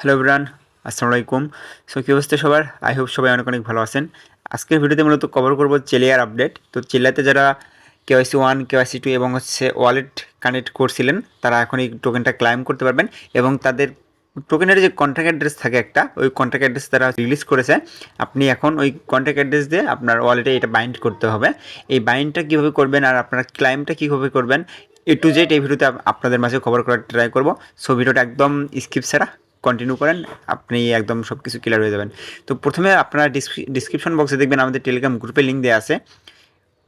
Hello bran আসসালামু আলাইকুম so কী অবস্থা সবার? আই হোপ সবাই অনেক অনেক ভালো আছেন। আজকের ভিডিওতে মূলত কভার করব চেলিয়ার আপডেট তো চেলিয়াতে যারা কেওয়াইসি ওয়ান কেওয়াইসি টু এবং হচ্ছে ওয়ালেট কানেক্ট করছিলেন, তারা এখন এই টোকেনটা ক্লাইম করতে পারবেন এবং তাদের টোকেনের যে কন্ট্যাক্ট অ্যাড্রেস থাকে একটা, ওই কন্ট্যাক্ট অ্যাড্রেস তারা রিলিজ করেছে। আপনি এখন ওই কন্ট্যাক্ট অ্যাড্রেস দিয়ে আপনার ওয়ালেটে এটা বাইন্ড করতে হবে। এই বাইন্ডটা কীভাবে করবেন আর আপনার ক্লাইমটা কীভাবে করবেন, এ টু জেড এই ভিডিওতে আপ- আপনাদের মাঝে খবর করার ট্রাই করব। সো ভিডিওটা একদম স্কিপ ছাড়া। কন্টিনিউ করেন, আপনি একদম সব কিছু ক্লিয়ার হয়ে যাবেন। তো প্রথমে আপনারা ডিসক্রিপশন বক্সে দেখবেন আমাদের টেলিগ্রাম গ্রুপে লিঙ্ক দেওয়া আছে।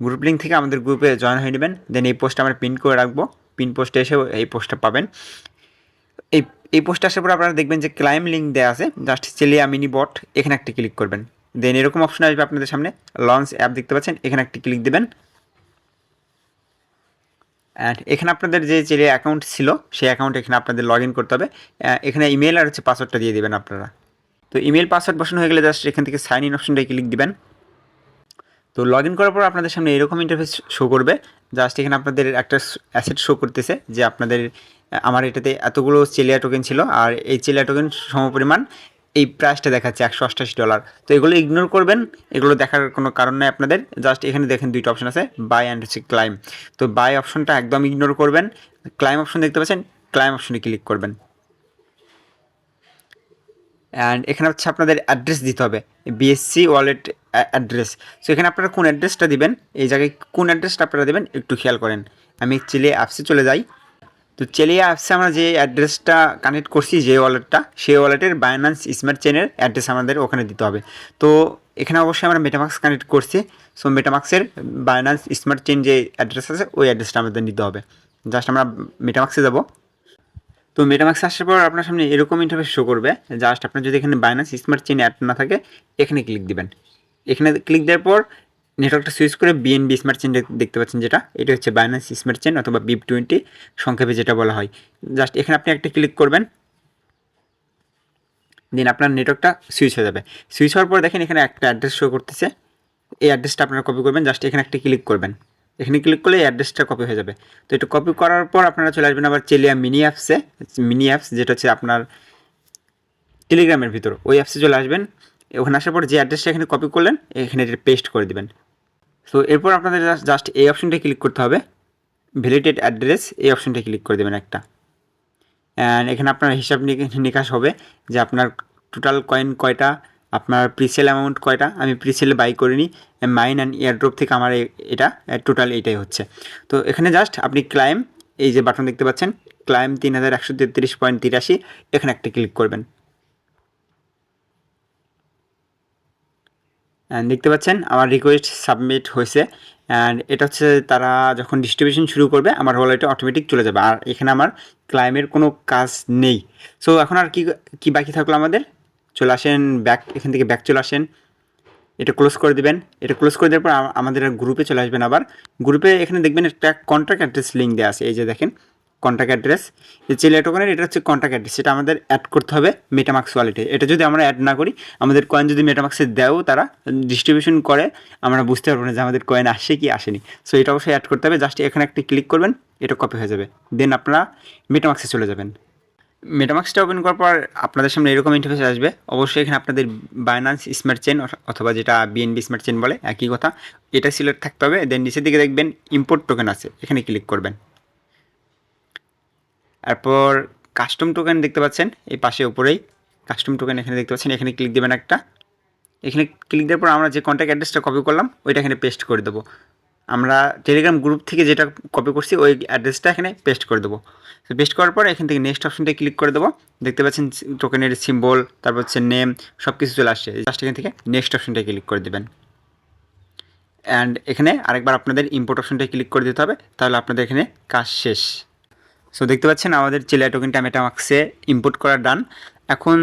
গ্রুপ লিঙ্ক থেকে আমাদের গ্রুপে জয়েন হয়ে নেবেন দেন এই পোস্টটা আমরা পিন করে রাখব। পিন পোস্টে এসে এই পোস্টটা পাবেন। এই এই পোস্টে আসার পর আপনারা দেখবেন যে ক্লাইম লিঙ্ক দেওয়া আছে জাস্ট চেলিয়া মিনি বট এখানে একটা ক্লিক করবেন। দেন এরকম অপশন আসবে আপনাদের সামনে লঞ্চ অ্যাপ দেখতে পাচ্ছেন, এখানে একটা ক্লিক দেবেন। অ্যান্ড এখানে আপনাদের যে যে অ্যাকাউন্ট ছিল, সেই অ্যাকাউন্ট এখানে আপনাদের লগ ইন করতে হবে। এখানে ইমেল আর হচ্ছে পাসওয়ার্ডটা দিয়ে দেবেন আপনারা। তো ইমেল পাসওয়ার্ড বসানো হয়ে গেলে জাস্ট এখান থেকে সাইন ইন অপশনটায় ক্লিক দিবেন। তো লগ ইন করার পর আপনাদের সামনে এরকম ইন্টারফেস শো করবে। জাস্ট এখানে আপনাদের একটা অ্যাসেট শো করতেছে যে আপনাদের আমার এটাতে এতগুলো চেলিয়া টোকেন ছিল। আর এই চেলিয়া টোকেন সমপরিমাণ এই প্রাইসটা দেখাচ্ছে একশো অষ্টাশি ডলার তো এগুলো ইগনোর করবেন, এগুলো দেখার কোনো কারণ নেই আপনাদের। জাস্ট এখানে দেখেন দুইটা অপশন আছে বাই অ্যান্ড হচ্ছে ক্লাইম তো বাই অপশনটা একদম ইগনোর করবেন ক্লাইম অপশন দেখতে পাচ্ছেন ক্লাইম অপশনে ক্লিক করবেন। অ্যান্ড এখানে হচ্ছে আপনাদের অ্যাড্রেস দিতে হবে বিএসসি ওয়ালেট অ্যাড্রেস সো এখানে আপনারা কোন অ্যাড্রেসটা দিবেন, এই জায়গায় কোন অ্যাড্রেসটা আপনারা দেবেন, একটু খেয়াল করেন। আমি চিলে অ্যাপসে চলে যাই। তো চেলিয়া অ্যাপসে আমরা যে অ্যাড্রেসটা কানেক্ট করছি, যে ওয়ালেটটা সেই ওয়ালেটের বায়ানান্স স্মার্ট চেনের অ্যাড্রেস আমাদের ওখানে দিতে হবে। তো এখানে অবশ্যই আমরা মেটামাক্স কানেক্ট করছি। সো মেটামাক্সের বায়ানান্স স্মার্ট চেন যে অ্যাড্রেস আছে, ওই অ্যাড্রেসটা আমাদের নিতে হবে। জাস্ট আমরা মেটামাক্সে যাব। তো মেটামাক্স আসার পর আপনার সামনে এরকম ইন্টারফেস শো করবে। জাস্ট আপনার যদি এখানে বাইনান্স স্মার্ট চেন অ্যাড না থাকে, এখানে ক্লিক দিবেন। এখানে ক্লিক দেওয়ার পর নেটওয়ার্কটা সুইচ করে বিএনবি স্মার্ট চেন দেখতে পাচ্ছেন যেটা। এটা হচ্ছে বাইনান্স স্মার্ট চেন অথবা বিপ টোয়েন্টি সংক্ষেপে যেটা বলা হয়। জাস্ট এখানে আপনি একটা ক্লিক করবেন। দেন আপনার নেটওয়ার্কটা সুইচ হয়ে যাবে। সুইচ হওয়ার পর দেখেন এখানে একটা অ্যাড্রেস শো করতেছে। এই অ্যাড্রেসটা আপনারা কপি করবেন। জাস্ট এখানে একটা ক্লিক করবেন। এখানে ক্লিক করলে এই অ্যাড্রেসটা কপি হয়ে যাবে। তো এটা কপি করার পর আপনারা চলে আসবেন আবার চেলিয়া মিনি অ্যাপসে মিনি অ্যাপস যেটা হচ্ছে আপনার টেলিগ্রামের ভিতর। ওই অ্যাপসে চলে আসবেন। ওখানে আসার পর যে অ্যাড্রেসটা এখানে কপি করলেন, এখানে এটা পেস্ট করে দিবেন। তো এরপর আপনাদের জাস্ট এই অপশনটা ক্লিক করতে হবে। ভ্যালিডেট অ্যাড্রেস এই অপশনটা ক্লিক করে দেবেন একটা। অ্যান্ড এখানে আপনার হিসাব নিকাশ হবে যে আপনার টোটাল কয়েন কয়টা, আপনার প্রিসেল অ্যামাউন্ট কয়টা। আমি প্রিসেলে বাই করিনি মাইন অ্যান্ড এয়ারড্রপ থেকে আমার এটা টোটাল এইটাই হচ্ছে। তো এখানে জাস্ট আপনি ক্লাইম এই যে বাটন দেখতে পাচ্ছেন ক্লাইম তিন হাজার একশো তেত্রিশ পয়েন্ট তিরাশি, এখানে একটা ক্লিক করবেন। দেখতে পাচ্ছেন, আমার রিকোয়েস্ট সাবমিট হয়েছে। অ্যান্ড এটা হচ্ছে তারা যখন ডিস্ট্রিবিউশন শুরু করবে, আমার ওয়ালেটে অটোমেটিক চলে যাবে। আর এখানে আমার ক্লাইমের কোনো কাজ নেই। সো এখন আর কি কি বাকি থাকল আমাদের? চলে আসেন ব্যাক এখান থেকে ব্যাক চলে আসেন। এটা ক্লোজ করে দিবেন। এটা ক্লোজ করে দেওয়ার পর আম- আমাদের গ্রুপে চলে আসবেন আবার। গ্রুপে এখানে দেখবেন একটা কন্ট্যাক্ট অ্যাড্রেস লিঙ্ক দেওয়া আছে। এই যে দেখেন কন্ট্যাক্ট অ্যাড্রেস এই চেলে টোকেনের এটা হচ্ছে কন্ট্যাক্ট অ্যাড্রেস সেটা আমাদের অ্যাড করতে হবে মেটামাক্স ওয়ালেটে এটা যদি আমরা অ্যাড না করি, আমাদের কয়েন যদি মেটামাক্সে দেও, তারা ডিস্ট্রিবিউশন করে, আমরা বুঝতে পারব না যে আমাদের কয়েন আসে কি আসেনি। সো এটা অবশ্যই অ্যাড করতে হবে। জাস্ট এখানে একটি ক্লিক করবেন, এটা কপি হয়ে যাবে। দেন আপনারা মেটামাক্সে চলে যাবেন। মেটামাক্সটা ওপেন করার পর আপনাদের সামনে এরকম ইন্টারফেস আসবে। অবশ্যই এখানে আপনাদের বাইনান্স স্মার্ট চেন অথবা যেটা বিএনবি স্মার্ট চেন বলে, একই কথা। এটা সিলেক্ট থাকতে হবে। দেন নিচের দিকে দেখবেন ইম্পোর্ট টোকেন আছে। এখানে ক্লিক করবেন। তারপর কাস্টম টোকেন দেখতে পাচ্ছেন, এই পাশে উপরেই কাস্টম টোকেন এখানে দেখতে পাচ্ছেন, এখানে ক্লিক দেবেন একটা। এখানে ক্লিক দেওয়ার পর আমরা যে কন্ট্যাক্ট অ্যাড্রেসটা কপি করলাম, ওইটা এখানে পেস্ট করে দেবো। আমরা টেলিগ্রাম গ্রুপ থেকে যেটা কপি করছি, ওই অ্যাড্রেসটা এখানে পেস্ট করে দেবো। তো পেস্ট করার পর এখান থেকে নেক্সট অপশনটা ক্লিক করে দেবো। দেখতে পাচ্ছেন টোকেনের সিম্বল তারপর হচ্ছে নেম সব কিছু চলে আসছে। জাস্ট এখান থেকে নেক্সট অপশনটা ক্লিক করে দেবেন। অ্যান্ড এখানে আরেকবার আপনাদের ইম্পোর্ট অপশনটা ক্লিক করে দিতে হবে, তাহলে আপনাদের এখানে কাজ শেষ। সো দেখতে পাচ্ছেন আমাদের চেলিয়া টোকেনটা মেটামাক্সে ইম্পোর্ট করা ডান এখন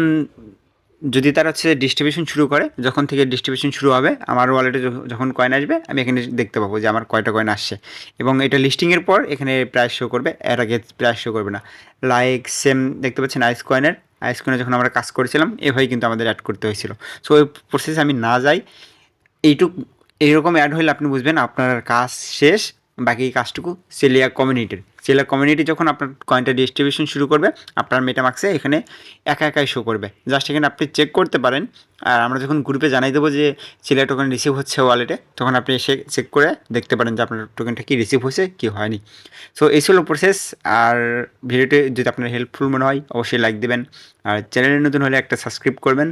যদি তারা হচ্ছে ডিস্ট্রিবিউশন শুরু করে, যখন থেকে ডিস্ট্রিবিউশন শুরু হবে, আমার ওয়ালেটে যখন কয়েন আসবে, আমি এখানে দেখতে পাবো যে আমার কয়টা কয়েন আসছে। এবং এটা লিস্টিংয়ের পর এখানে প্রাইস শো করবে, এর আগে প্রাইস শো করবে না। লাইক সেম দেখতে পাচ্ছেন আইস কয়েনের আইস কয়েনে যখন আমরা কাজ করেছিলাম এভাবেই কিন্তু আমাদের অ্যাড করতে হয়েছিল। সো ওই প্রসেসে আমি না যাই, এইটুক, এইরকম অ্যাড হলে আপনি বুঝবেন আপনার কাজ শেষ। বাকি কাজটুকু সেলিয়া কমিউনিটির সেলিয়া কমিউনিটি যখন আপনার কয়েনটা ডিস্ট্রিবিউশন শুরু করবে, আপনার মেটামাক্সে এখানে একা একাই শো করবে। জাস্ট এখানে আপনি চেক করতে পারেন, আর আমরা যখন গ্রুপে জানাই দেবো যে সেলিয়া টোকেন রিসিভ হচ্ছে ওয়ালেটে তখন আপনি এসে চেক করে দেখতে পারেন যে আপনার টোকেনটা কি রিসিভ হয়েছে, কি হয়নি। সো এই ছিল প্রসেস আর ভিডিওটি যদি আপনার হেল্পফুল মনে হয়, অবশ্যই লাইক দেবেন। আর চ্যানেলে নতুন হলে একটা সাবস্ক্রাইব করবেন।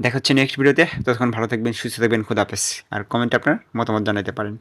দেখা হচ্ছে নেক্সট ভিডিওতে ততক্ষণ ভালো থাকবেন, সুস্থ থাকবেন খুদাপেস আর কমেন্টে আপনার মতামত জানাতে পারেন।